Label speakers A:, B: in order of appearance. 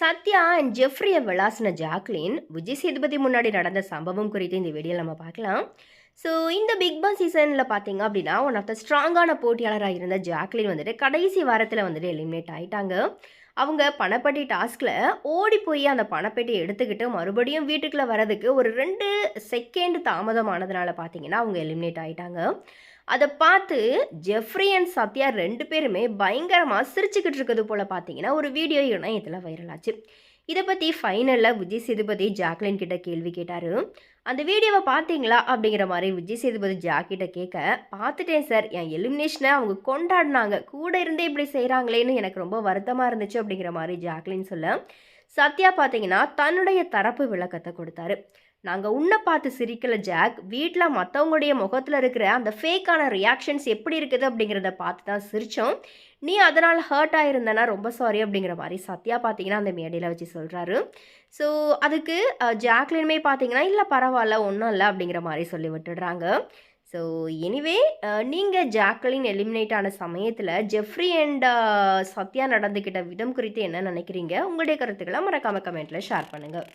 A: Sathya and ஜெஃப்ரியை விளாசின Jacqueline Vijay Sethupathi முன்னாடி நடந்த சம்பவம் குறித்து இந்த வீடியோவில் நம்ம பார்க்கலாம். ஸோ இந்த பிக் பாஸ் சீசனில் பார்த்தீங்க அப்படின்னா ஒன் ஆஃப் த ஸ்ட்ராங்கான போட்டியாளராக இருந்த ஜாக்லின் வந்துட்டு கடைசி வாரத்தில் வந்துட்டு எலிமினேட் ஆயிட்டாங்க. அவங்க பணப்பட்டி டாஸ்கில் ஓடி போய் அந்த பணப்பெட்டியை எடுத்துக்கிட்டு மறுபடியும் வீட்டுக்குள்ளே வரதுக்கு ஒரு ரெண்டு செகண்ட் தாமதமானதுனால பார்த்தீங்கன்னா அவங்க எலிமினேட் ஆகிட்டாங்க அதை பார்த்து ஜெஃப்ரி அண்ட் சத்யா ரெண்டு பேருமே பயங்கரமாக சிரிச்சுக்கிட்டு இருக்கிறது போல் பார்த்தீங்கன்னா ஒரு வீடியோ இணையத்தில் வைரல் ஆச்சு. இதை பற்றி ஃபைனலில் விஜய் சேதுபதி ஜாக்லின் கிட்ட கேள்வி கேட்டார். அந்த வீடியோவை பார்த்தீங்களா அப்படிங்கிற மாதிரி விஜய் சேதுபதி ஜாக்கிட்ட கேட்க பார்த்துட்டேன் சார் என் எலிமினேஷனை அவங்க கொண்டாடினாங்க. கூட இருந்தே இப்படி செய்கிறாங்களேன்னு எனக்கு ரொம்ப வருத்தமாக இருந்துச்சு. அப்படிங்கிற மாதிரி ஜாக்லின் சொல்ல சத்யா பார்த்தீங்கன்னா தன்னுடைய தரப்பு விளக்கத்தை கொடுத்தாரு. நாங்கள் உன்னை பார்த்து சிரிக்கல ஜாக். வீட்டில் மற்றவங்களுடைய முகத்தில் இருக்கிற அந்த ஃபேக்கான ரியாக்ஷன்ஸ் எப்படி இருக்குது அப்படிங்கிறத பார்த்து தான் சிரித்தோம் நீ அதனால் ஹர்ட் ஆகிருந்தனா ரொம்ப சாரி அப்படிங்கிற மாதிரி சத்யா பார்த்தீங்கன்னா அந்த மேடையில் வச்சு சொல்கிறாரு ஸோ அதுக்கு ஜாக்லினுமே பார்த்தீங்கன்னா இல்லை பரவாயில்ல ஒன்றும் இல்லை அப்படிங்கிற மாதிரி சொல்லி விட்டுடுறாங்க. ஸோ எனிவே நீங்கள் ஜாக்லின் எலிமினேட் ஆன சமயத்தில் ஜெஃப்ரி அண்ட் சத்யா நடந்துக்கிட்ட விதம் குறித்து என்ன நினைக்கிறீங்க? உங்களுடைய கருத்துக்களை மறக்காம கமெண்ட்டில் ஷேர் பண்ணுங்கள்